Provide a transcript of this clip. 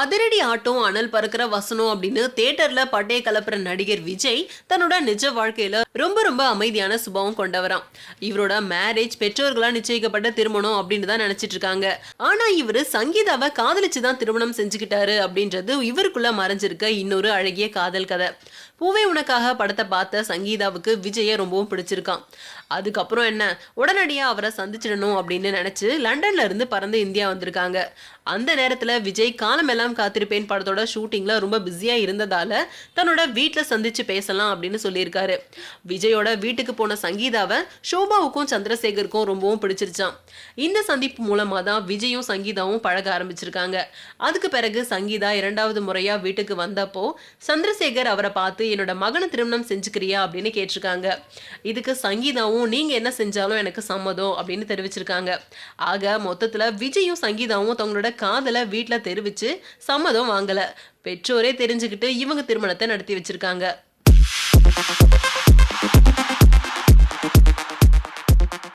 அதிரடி ஆட்டம் அனல் பறக்கிற வசனம் அப்படின்னு தேட்டர்ல பட்டையை கலப்புற நடிகர் விஜய் தன்னோட நிஜ வாழ்க்கையில ரொம்ப ரொம்ப அமைதியான சுபாவம் கொண்டவராம். இவரோட மேரேஜ் பெற்றோர்களா நிச்சயிக்கப்பட்ட திருமணம் அப்படின்னு தான் நினைச்சிட்டு இருக்காங்க. ஆனா இவர் சங்கீதாவை காதலிச்சு தான் திருமணம் செஞ்சுக்கிட்டாரு அப்படின்றது இவருக்குள்ள மறைஞ்சிருக்க இன்னொரு அழகிய காதல் கதை. பூவே உனக்காக படத்தை பார்த்த சங்கீதாவுக்கு விஜயை ரொம்பவும் பிடிச்சிருக்கான். அதுக்கப்புறம் என்ன? உடனடியாக அவரை சந்திச்சிடணும் அப்படின்னு நினைச்சு லண்டன்ல இருந்து பறந்து இந்தியா வந்திருக்காங்க. அந்த நேரத்தில் விஜய் காலமெல்லாம் காத்திருப்பேன் படத்தோட ஷூட்டிங்கில் ரொம்ப பிஸியாக இருந்ததால தன்னோட வீட்டில் சந்திச்சு பேசலாம் அப்படின்னு சொல்லியிருக்காரு. விஜயோட வீட்டுக்கு போன சங்கீதாவை ஷோபாவுக்கும் சந்திரசேகருக்கும் ரொம்பவும் பிடிச்சிருச்சான் இந்த சந்திப்பு மூலமாக தான் விஜயும் சங்கீதாவும் பழக ஆரம்பிச்சிருக்காங்க. அதுக்கு பிறகு சங்கீதா இரண்டாவது முறையாக வீட்டுக்கு வந்தப்போ சந்திரசேகர் அவரை பார்த்து என்னோட மகனை திருமணம் செஞ்சுக்கிறியா அப்படின்னு கேட்டிருக்காங்க. இதுக்கு சங்கீதாவும் நீங்க என்ன செஞ்சாலும் எனக்கு சம்மதம் அப்படின்னு தெரிவிச்சிருக்காங்க. ஆக மொத்தத்துல விஜயும் சங்கீதாவும் தங்களோட காதலை வீட்டில் தெரிவிச்சு சம்மதம் வாங்கல. பெற்றோரே தெரிஞ்சுக்கிட்டு இவங்க திருமணத்தை நடத்தி வச்சிருக்காங்க.